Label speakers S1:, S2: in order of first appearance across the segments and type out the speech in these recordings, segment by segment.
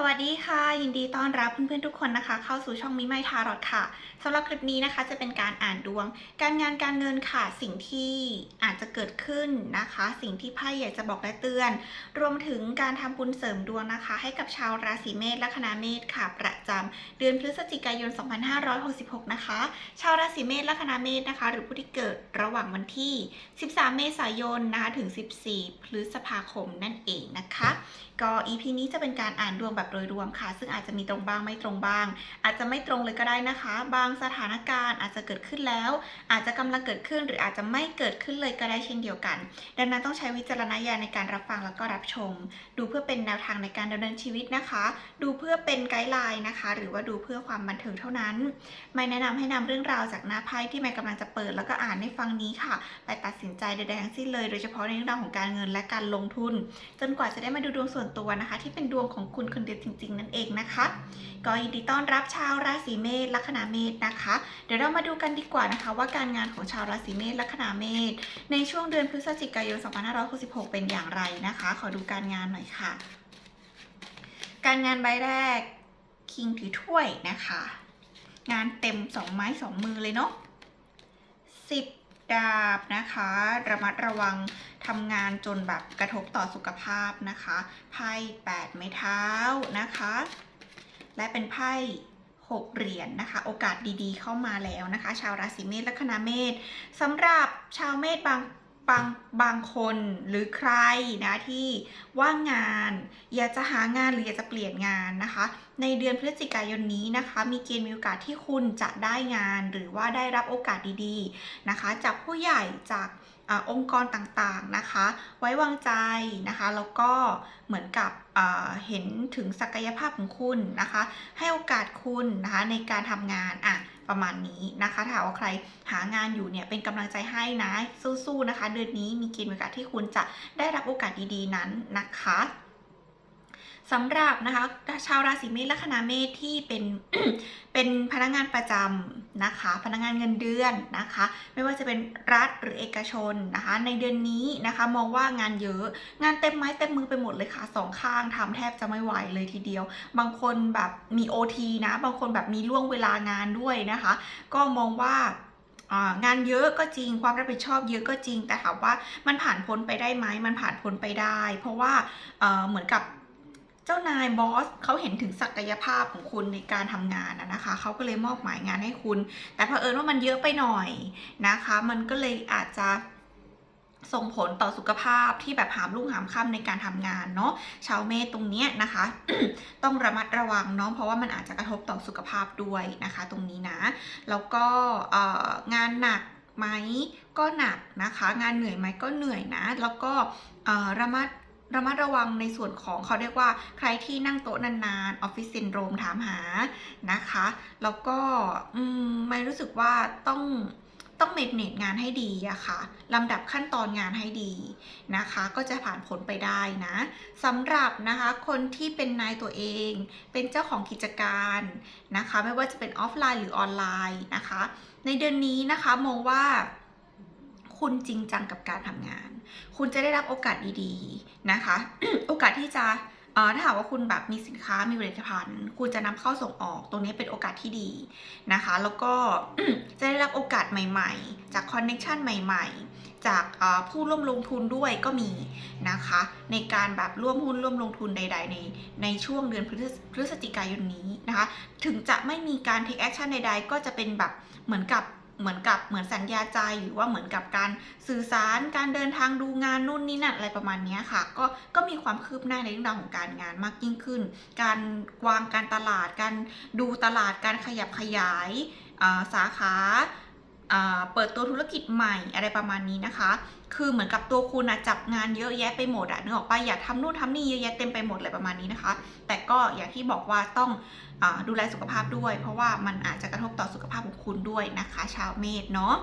S1: สวัสดีค่ะ ยินดีต้อนรับเพื่อนๆทุกคนนะคะ เข้าสู่ช่องมิไมทารอดค่ะสำหรับคลิปนี้นะคะ จะเป็นการอ่านดวง การงานการเงินค่ะสิ่งที่อาจจะเกิดขึ้นนะคะ สิ่งที่ไพ่อยากจะบอกและเตือน รวมถึงการทำบุญเสริมดวงนะคะ ให้กับชาวราศีเมษและคณะเมษค่ะ ประจำเดือนพฤศจิกายน 2566 นะคะ ชาวราศีเมษและคณะเมษนะคะ หรือผู้ที่เกิดระหว่างวันที่ 13 เมษายนนะคะถึง 14 พฤษภาคมนั่นเองนะคะ ก็ EP นี้จะเป็นการอ่านดวงแบบโดยรวมค่ะ ซึ่งอาจจะมีตรงบ้างไม่ตรงบ้าง อาจจะไม่ตรงเลยก็ได้นะคะ บางสถานการณ์อาจจะเกิดขึ้นแล้ว อาจจะกำลังเกิดขึ้น หรืออาจจะไม่เกิดขึ้นเลยก็ได้เช่นเดียวกัน ดังนั้นต้องใช้วิจารณญาณในการรับฟังแล้วก็รับชม ดูเพื่อเป็นแนวทางในการดำเนินชีวิตนะคะ ดูเพื่อเป็นไกด์ไลน์นะคะ หรือว่าดูเพื่อความบันเทิงเท่านั้น ไม่แนะนำให้นำเรื่องราวจากหน้าไพ่ที่ไม่กำลังจะเปิดแล้วก็อ่านให้ฟังนี้ค่ะ ไปตัดสินใจใดๆทั้งสิ้นเลย โดยเฉพาะในเรื่องราวของการเงินและการลงทุน จนกว่าจะได้มาดูดวงส่วนตัวนะคะ ที่เป็นดวงของคุณคนเดียวจริง ๆ นั่นเองนะคะ ก็ยินดีต้อนรับชาวราศีเมษลัคนาเมษนะคะ เดี๋ยวเรามาดูกันดีกว่านะคะ ว่าการงานของชาวราศีเมษลัคนาเมษในช่วงเดือนพฤศจิกายน 2566 เป็นอย่างไรนะคะ ขอดูการงานหน่อยค่ะ การงานใบแรกคิงถือถ้วยนะคะ งานเต็มสองไม้สองมือเลยเนาะสิบดาบนะคะ ระมัดระวัง ทำงานจนแบบกระทบต่อสุขภาพนะคะไพ่แปดไม้เท้านะคะ และเป็นไพ่หกเหรียญนะคะ โอกาสดีๆ เข้ามาแล้วนะคะ ชาวราศีเมษและคณะเมษสำหรับชาวเมษบางบางบางคนหรือใครนะที่ว่างงานอยากจะหางานหรืออยากจะเปลี่ยนงานนะคะ ในเดือนพฤศจิกายนนี้นะคะ มีเกณฑ์มีโอกาสที่คุณจะได้งาน หรือว่าได้รับโอกาสดีๆนะคะ จากผู้ใหญ่จาก องค์กรต่างๆนะคะ ไว้วางใจนะคะแล้วก็เหมือนกับเห็นถึงศักยภาพของคุณนะคะ ให้โอกาสคุณนะคะในการทำงานอะประมาณนี้นะคะถ้าว่าใครหางานอยู่เนี่ยเป็นกำลังใจให้นะสู้ๆนะคะ เดือนนี้มีเกณฑ์โอกาสที่คุณจะได้รับโอกาสดีๆนั้นนะคะ สำหรับนะคะชาวราศีเมษละคณะเมษที่เป็นเป็นพนักงานประจำนะคะ พนักงานเงินเดือนนะคะ ไม่ว่าจะเป็นรัฐหรือเอกชนนะคะ ในเดือนนี้นะคะมองว่างานเยอะ งานเต็มไม้เต็มมือไปหมดเลยค่ะสองข้างทำแทบจะไม่ไหวเลยทีเดียว บางคนแบบมี OT นะ บางคนแบบมีล่วงเวลางานด้วยนะคะ ก็มองว่างานเยอะก็จริงความรับผิดชอบเยอะก็จริงแต่ถามว่ามันผ่านพ้นไปได้ไหมมันผ่านพ้นไปได้ เพราะว่าเหมือนกับ เจ้านายบอสเขาเห็นถึงศักยภาพของคุณในการทำงานนะคะเขาก็เลยมอบหมายงานให้คุณ แต่เผอิญว่ามันเยอะไปหน่อยนะคะ มันก็เลยอาจจะส่งผลต่อสุขภาพที่แบบหามลุ่งหามค่ำในการทำงานเนาะชาวเมษตรงเนี้ยนะคะ ต้องระมัดระวังเนาะเพราะว่ามันอาจจะกระทบต่อสุขภาพด้วยนะคะ ตรงนี้นะ แล้วก็งานหนักไหมก็หนักนะคะ งานเหนื่อยไหมก็เหนื่อยนะ แล้วก็ระมัด ระมัดระวังในส่วนของเขาเรียกว่าใครที่นั่งโต๊ะนานๆออฟฟิศซินโดรมถามหานะคะ แล้วก็มไม่รู้สึกว่าต้องต้องเมดเนตงานให้ดีอะค่ะลำดับขั้นตอนงานให้ดีนะคะ ก็จะผ่านผลไปได้นะสำหรับนะคะคนที่เป็นนายตัวเอง เป็นเจ้าของกิจการนะคะ ไม่ว่าจะเป็นออฟไลน์หรือออนไลน์นะคะ ในเดือนนี้นะคะมองว่า คุณจริงจังกับการทำงาน คุณจะได้รับโอกาสดีๆนะคะ โอกาสที่จะถ้าหากว่าคุณแบบมีสินค้ามีผลิตภัณฑ์ คุณจะนำเข้าส่งออกตรงนี้เป็นโอกาสที่ดีนะคะ แล้วก็จะได้รับโอกาสใหม่ๆ จากคอนเน็ชันใหม่ๆ จากผู้ร่วมลงทุนด้วยก็มีนะคะ ในการแบบร่วมหุ้นร่วมลงทุนใด ๆ ในในช่วงเดือนพฤศพฤศจิกายนนี้นะคะ ถึงจะไม่มีการ take action ใด ๆ ก็จะเป็นแบบเหมือนกับ เหมือนกับเหมือนสัญญาใจหรือว่าเหมือนกับการสื่อสารการเดินทางดูงานนู่นนี่นั่นอะไรประมาณนี้ค่ะ ก็ก็มีความคืบหน้าในเรื่องราวของการงานมากยิ่งขึ้น การวางการตลาดการดูตลาดการขยับขยายสาขา เปิดตัวธุรกิจใหม่อะไรประมาณนี้นะคะ คือเหมือนกับตัวคุณอะจับงานเยอะแยะไปหมดอะนึกออกปะอยากทำนู่นทำนี่เยอะแยะเต็มไปหมดเลยประมาณนี้นะคะ แต่ก็อย่างที่บอกว่าต้องอดูแลสุขภาพด้วย เพราะว่ามันอาจจะกระทบต่อสุขภาพของคุณด้วยนะคะ ชาวเมษเนาะ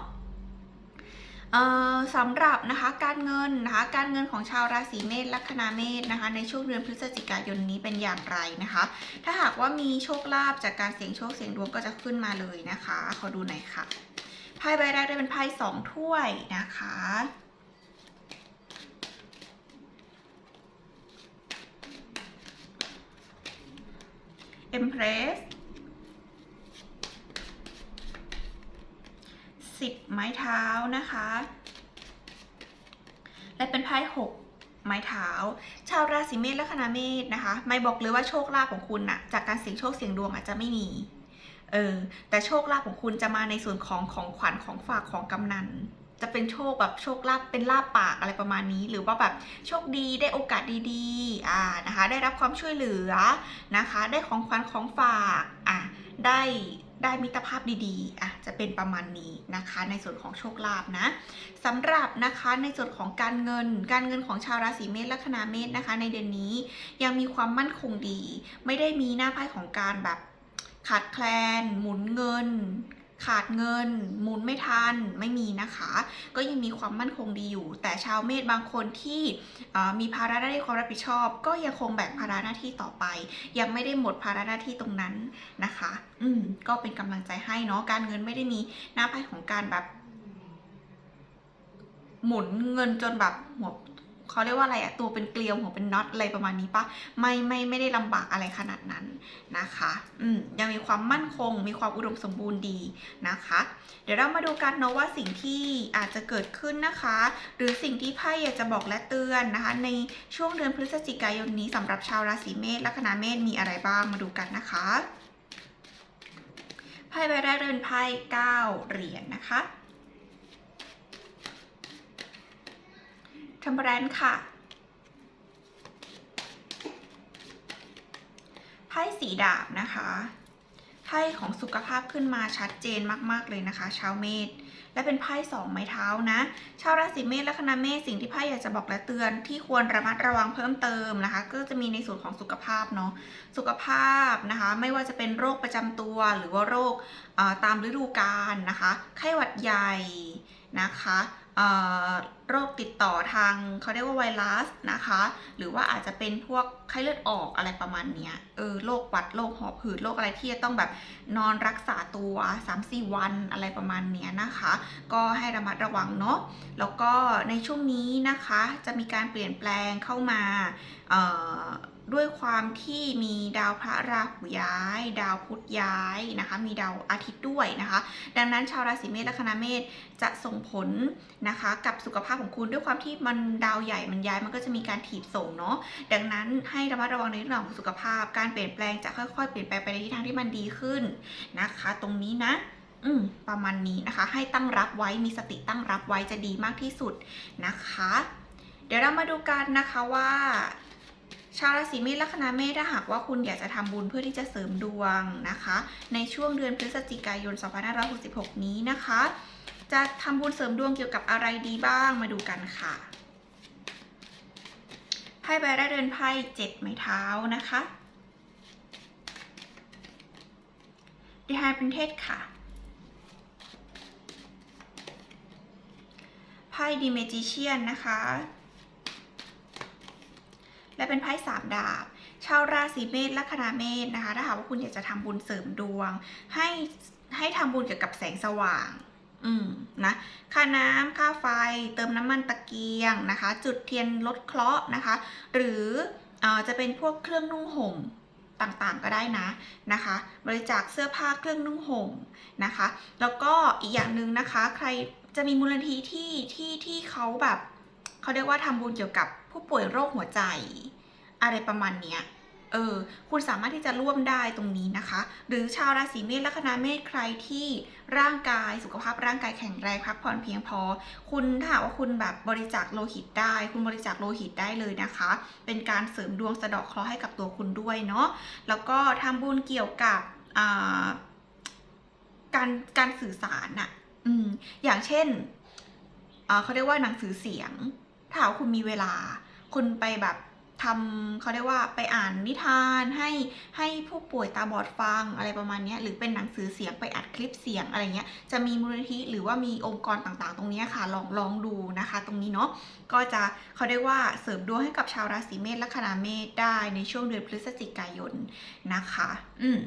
S1: สำหรับนะคะการเงินนะคะการเงินของชาวราศีเมษลัคนาเมษนะคะในช่วงเดือนพฤศจิกายนนี้เป็นอย่างไรนะคะ ถ้าหากว่ามีโชคลาภจากการเสี่ยงโชคเสี่ยงดวงก็จะขึ้นมาเลยนะคะขอดูหน่อยค่ะ ไพ่ใบแรกได้เป็นไพ่สองถ้วยนะคะอ Empress สิบไม้เท้านะคะ และเป็นไพ่หกไม้เท้า ชาวราศีเมษและคณะเมษนะคะ ไม่บอกเลยว่าโชคลาภของคุณน่ะ จากการเสี่ยงโชคเสี่ยงดวงอาจจะไม่มี เออ แต่โชคลาภของคุณจะมาในส่วนของของขวัญของฝากของกำนัน จะเป็นโชคแบบโชคลาภเป็นลาบปากอะไรประมาณนี้ หรือว่าแบบโชคดีได้โอกาสดีๆ อ่านะคะ ได้รับความช่วยเหลือนะคะ ได้ของขวัญของฝากอะได้ได้มิตรภาพดีๆ อะ จะเป็นประมาณนี้นะคะ ในส่วนของโชคลาภนะสำหรับนะคะในส่วนของการเงิน การเงินของชาวราศีเมษและคณะเมษนะคะ ในเดือนนี้ยังมีความมั่นคงดี ไม่ได้มีหน้าไพ่ของการแบบ ขาดแคลน หมุนเงิน ขาดเงิน หมุนไม่ทัน ไม่มีนะคะ ก็ยังมีความมั่นคงดีอยู่ แต่ชาวเมษบางคนที่มีภาระหน้าที่ความรับผิดชอบ ก็ยังคงแบ่งภาระหน้าที่ต่อไป ยังไม่ได้หมดภาระหน้าที่ตรงนั้นนะคะ อืมก็เป็นกำลังใจให้เนาะการเงินไม่ได้มีหน้าไพ่ของการแบบหมุนเงินจนแบบหัว เขาเรียกว่าอะไรอะตัวเป็นเกลียวหัวเป็นน็อตอะไรประมาณนี้ปะไม่ไม่ไม่ได้ลำบากอะไรขนาดนั้นนะคะอืมยังมีความมั่นคง มีความอุดมสมบูรณ์ดีนะคะ เดี๋ยวเรามาดูกันเนาะว่าสิ่งที่อาจจะเกิดขึ้นนะคะ หรือสิ่งที่ไพ่อยากจะบอกและเตือนนะคะ ในช่วงเดือนพฤศจิกายนนี้สำหรับชาวราศีเมษละคณะเมษมีอะไรบ้างมาดูกันนะคะไพ่ใบแรกเดินไพ่เก้าเหรียญนะคะ ทำแบรนด์ค่ะไพ่สีดาบนะคะไพ่ของสุขภาพขึ้นมาชัดเจนมาก ๆ เลยนะคะ ชาวเมษและเป็นไพ่สองไม้เท้านะ ชาวราศีเมษและคณะเมษสิ่งที่ไพ่อยากจะบอกและเตือนที่ควรระมัดระวังเพิ่มเติมนะคะ ก็จะมีในส่วนของสุขภาพเนาะสุขภาพนะคะ ไม่ว่าจะเป็นโรคประจำตัวหรือว่าโรคตามฤดูกาลนะคะ ไข้หวัดใหญ่นะคะ โรคติดต่อทางเขาเรียกว่าไวรัสนะคะ หรือว่าอาจจะเป็นพวกไข้เลือดออกอะไรประมาณเนี้ยเออโรคหวัดโรคหอบหืดโรคอะไรที่จะต้องแบบนอนรักษาตัว 3-4 วันอะไรประมาณเนี้ยนะคะ ก็ให้ระมัดระวังเนาะแล้วก็ในช่วงนี้นะคะจะมีการเปลี่ยนแปลงเข้ามาเด้วยความที่มีดาวพระราหูย้าย ดาวพุธย้ายนะคะมีดาวอาทิตย์ด้วยนะคะ ดังนั้นชาวราศีเมษและคณะเมษจะส่งผลนะคะกับสุขภาพของคุณด้วยความที่มันดาวใหญ่มันย้ายมันก็จะมีการถีบส่งเนาะดังนั้นให้ระมัดระวังในเรื่องของสุขภาพ การเปลี่ยนแปลงจะค่อยๆ เปลี่ยนแปลงไปในทิศทางที่มันดีขึ้นนะคะ ตรงนี้นะอืมประมาณนี้นะคะ ให้ตั้งรับไว้มีสติตั้งรับไว้จะดีมากที่สุดนะคะ เดี๋ยวเรามาดูกันนะคะว่า ชาวราศีเมษละคณะเมษถ้าหากว่าคุณอยากจะทำบุญเพื่อที่จะเสริมดวงนะคะ ในช่วงเดือนพฤศจิกายน 2566 นี้นะคะ จะทำบุญเสริมดวงเกี่ยวกับอะไรดีบ้างมาดูกันค่ะไพ่ใบแรกเดินไพ่เจ็ดไม้เท้านะคะดีไฮเป็นเทศค่ะไพ่ดีเมจิเชียนนะคะ และเป็นไพ่สามดาบ ชาวราศีเมษละคณะเมษนะคะ ถ้าหากว่าคุณอยากจะทำบุญเสริมดวง ให้ให้ทำบุญเกี่ยวกับแสงสว่าง อืมนะ ค่าน้ำค่าไฟ เติมน้ำมันตะเกียงนะคะ จุดเทียนลดเคราะห์นะคะ หรือเออจะเป็นพวกเครื่องนุ่งห่มต่างๆก็ได้นะนะคะ บริจาคเสื้อผ้าเครื่องนุ่งห่มนะคะ แล้วก็อีกอย่างหนึ่งนะคะ ใครจะมีมูลนิธิที่ที่ที่เขาแบบเขาเรียกว่าทำบุญเกี่ยวกับ ผู้ป่วยโรคหัวใจ อะไรประมาณเนี้ยเออคุณสามารถที่จะร่วมได้ตรงนี้นะคะ หรือชาวราศีเมษละคณะเมษใครที่ร่างกายสุขภาพร่างกายแข็งแรงพักผ่อนเพียงพอ คุณถ้าว่าคุณแบบบริจาคโลหิตได้ คุณบริจาคโลหิตได้เลยนะคะ เป็นการเสริมดวงสะดาะเคราะห์ให้กับตัวคุณด้วยเนาะแล้วก็ทำบุญเกี่ยวกับการการสื่อสารน่ะออย่างเช่นเขาเรียกว่าหนังสือเสียง ถ้าคุณมีเวลา คุณไปแบบทำเขาเรียกว่าไปอ่านนิทานให้ให้ผู้ป่วยตาบอดฟังอะไรประมาณนี้หรือเป็นหนังสือเสียงไปอัดคลิปเสียงอะไรเงี้ยจะมีมูลนิธิหรือว่ามีองค์กรต่างๆ ตรงนี้ค่ะลองลองดูนะคะ ตรงนี้เนาะก็จะเขาเรียกว่าเสริมดวงให้กับชาวราศีเมษและคณะเมษได้ในช่วงเดือนพฤศจิกายนนะคะ อืม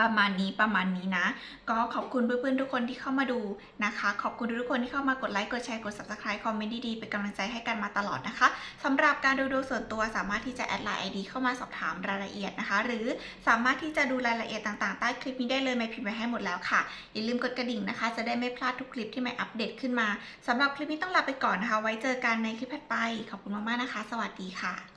S1: ประมาณนี้ประมาณนี้นะ ก็ขอบคุณเพื่อนๆทุกคนที่เข้ามาดูนะคะ ขอบคุณทุกคนที่เข้ามากดไลค์กดแชร์กด subscribe คอมเมนต์ดีๆเป็นกำลังใจให้กันมาตลอดนะคะสำหรับการดูดวงส่วนตัวสามารถที่จะแอดไลน์ ID เข้ามาสอบถามรายละเอียดนะคะ หรือสามารถที่จะดูรายละเอียดต่างๆใต้คลิปนี้ได้เลยไม่พิมพ์ไว้ให้หมดแล้วค่ะอย่าลืมกดกระดิ่งนะคะ จะได้ไม่พลาดทุกคลิปที่ไม่อัปเดตขึ้นมาสำหรับคลิปนี้ต้องลาไปก่อนนะคะ ไว้เจอกันในคลิปถัดไป ขอบคุณมากๆนะคะ สวัสดีค่ะ